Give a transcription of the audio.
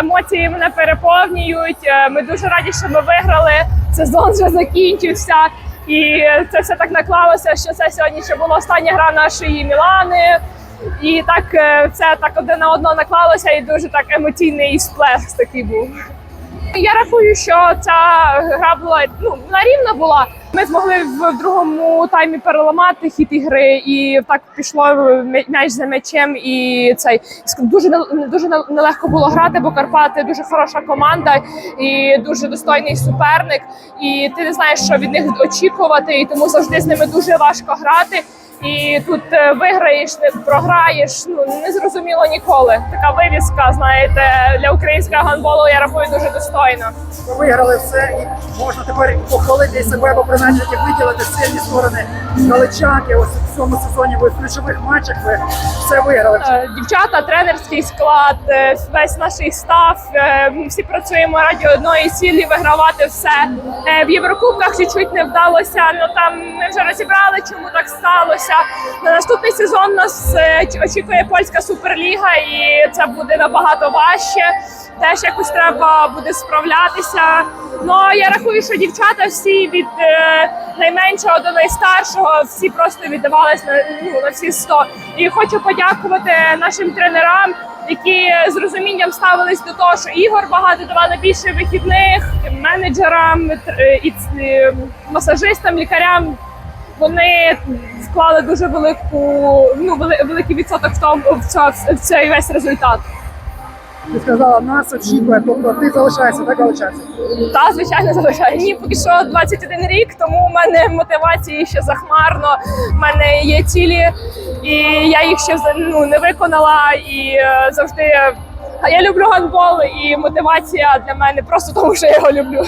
емоції мене переповнюють. Е, Ми дуже раді, що ми виграли. Сезон вже закінчився. І це все так наклалося, що це сьогодні ще була остання гра нашої Мілани. І так це так один на одного наклалося, і дуже так емоційний сплеск такий був. Я рахую, що ця гра була ну вона рівна була. Ми змогли в другому таймі переламати хід ігри, і так пішло м'я- м'яч за м'ячем. І цей дуже дуже не- нелегко було грати, бо Карпати дуже хороша команда і дуже достойний суперник. І ти не знаєш, що від них очікувати, і тому завжди з ними дуже важко грати. І тут е, виграєш, не програєш. Ну не зрозуміло ніколи. Така вивіска, знаєте, для українського гандболу я рахую дуже достойно. Ви виграли все і можна тепер похвалити себе, або принаймні виділити сильні сторони галичанки. Ось в цьому сезоні ви в ключових матчах ви все виграли. Е, Дівчата, тренерський склад, е, весь наш став. Ми всі працюємо раді одної цілі вигравати все. В Єврокубках чуть-чуть не вдалося. Ну там ми вже розібрали, чому так сталося. На наступний сезон нас е, очікує польська суперліга, і це буде набагато важче. Теж якось треба буде справлятися. Ну я рахую, що дівчата всі від е, найменшого до найстаршого всі просто віддавались на ну на всі 100. І хочу подякувати нашим тренерам, які з розумінням ставились до того, що ігор багато давали більше вихідних менеджерам, і масажистам, лікарям. Вони вклали дуже велику, ну великий відсоток в тому в, цьо- в цей весь результат. Ти сказала, нас очікує, тобто ти залишаєшся, так галичанці? Та звичайно залишаю. Мені поки що 21 рік, тому в мене мотивації ще захмарно. В мене є цілі, і я їх ще ну, не виконала. І е, завжди а я люблю гандбол, і мотивація для мене просто тому, що я його люблю.